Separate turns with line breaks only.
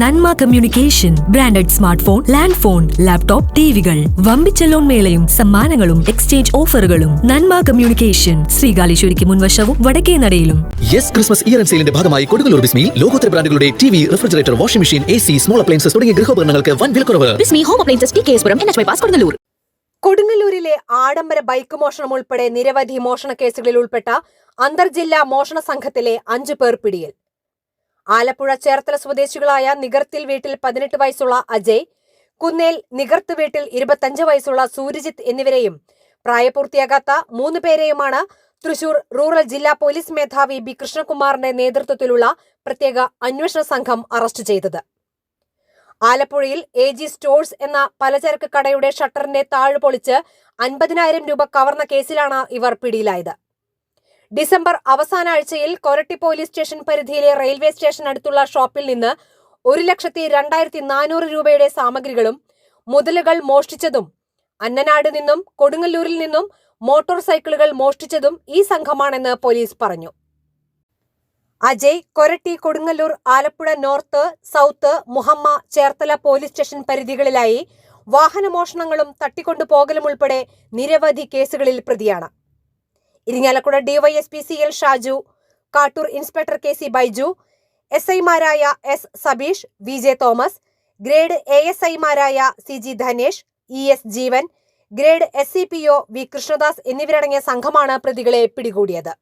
Nanma communication branded smart phone land phone laptop ടിവികൾ. വമ്പിച്ച loan മേളയും സമ്മാനങ്ങളും exchange ഓഫറുകളും. നന്മ കമ്മ്യൂണിക്കേഷൻ ശ്രീകാലേശ്വരിക്ക് മുൻവശവും വടക്കേ നടയിലും.
യെസ് ക്രിസ്മസ് ഇയർ ആൻഡ് സെയിലിന്റെ ഭാഗമായി കൊടുങ്ങല്ലൂർ ബിസ്മിയിൽ ലോകോത്തര ബ്രാൻഡുകളുടെ T V refrigerator washing machine A C small appliances തുടങ്ങിയ ഗൃഹോപകരണങ്ങൾക്ക് വൻ വിലക്കുറവ്
Bismi home appliances T K S Puram N H bypass Kodungallur.
കൊടുങ്ങല്ലൂരിലെ ആഡംബര ബൈക്ക് മോഷണം ഉൾപ്പെടെ നിരവധി മോഷണ കേസുകളിൽ ഉൾപ്പെട്ട അന്തർജില്ലാ മോഷണ സംഘത്തിലെ അഞ്ചു പേർ പിടിയിൽ. ആലപ്പുഴ ചേർത്തല സ്വദേശികളായ നികർത്തിൽ വീട്ടിൽ പതിനെട്ട് വയസ്സുള്ള അജയ് കുന്നേൽ നികർത്ത് വീട്ടിൽ ഇരുപത്തഞ്ച് വയസ്സുള്ള സൂര്യജിത്ത് എന്നിവരെയും പ്രായപൂർത്തിയാകാത്ത മൂന്ന് പേരെയുമാണ് തൃശൂർ റൂറൽ ജില്ലാ പോലീസ് മേധാവി ബി കൃഷ്ണകുമാറിന്റെ നേതൃത്വത്തിലുള്ള പ്രത്യേക അന്വേഷണ സംഘം അറസ്റ്റ് ചെയ്തത്. ആലപ്പുഴയിൽ എ ജി സ്റ്റോഴ്സ് എന്ന പലചരക്ക് കടയുടെ ഷട്ടറിന്റെ താഴ് പൊളിച്ച് അൻപതിനായിരം രൂപ കവർന്ന കേസിലാണ് ഇവർ പിടിയിലായത്. ഡിസംബർ അവസാന ആഴ്ചയിൽ കൊരട്ടി പോലീസ് സ്റ്റേഷൻ പരിധിയിലെ റെയിൽവേ സ്റ്റേഷൻ അടുത്തുള്ള ഷോപ്പിൽ നിന്ന് ഒരു ലക്ഷത്തി രണ്ടായിരത്തി നാനൂറ് രൂപയുടെ സാമഗ്രികളും മുതലുകൾ മോഷ്ടിച്ചതും അന്നനാട് നിന്നും കൊടുങ്ങല്ലൂരിൽ നിന്നും മോട്ടോർ സൈക്കിളുകൾ മോഷ്ടിച്ചതും ഈ സംഘമാണെന്ന് പോലീസ് പറഞ്ഞു. Ajay Koratty Kodungallur Alappuzha north south Muhamma Cherthala police station പരിധികളിലായി വാഹനമോഷണങ്ങളും തട്ടിക്കൊണ്ടുപോകലും ഉൾപ്പെടെ നിരവധി കേസുകളിൽ പ്രതിയാണ്. Irinjalakuda DYSP C L Shaju Kattoor inspector K C Baiju S ഐമാരായ S Sabeesh V J Thomas grade A S ഐമാരായ C G Dhanesh E S Jeevan grade S C P O V Krishnadas എന്നിവരടങ്ങിയ സംഘമാണ് പ്രതികളെ പിടികൂടിയത്.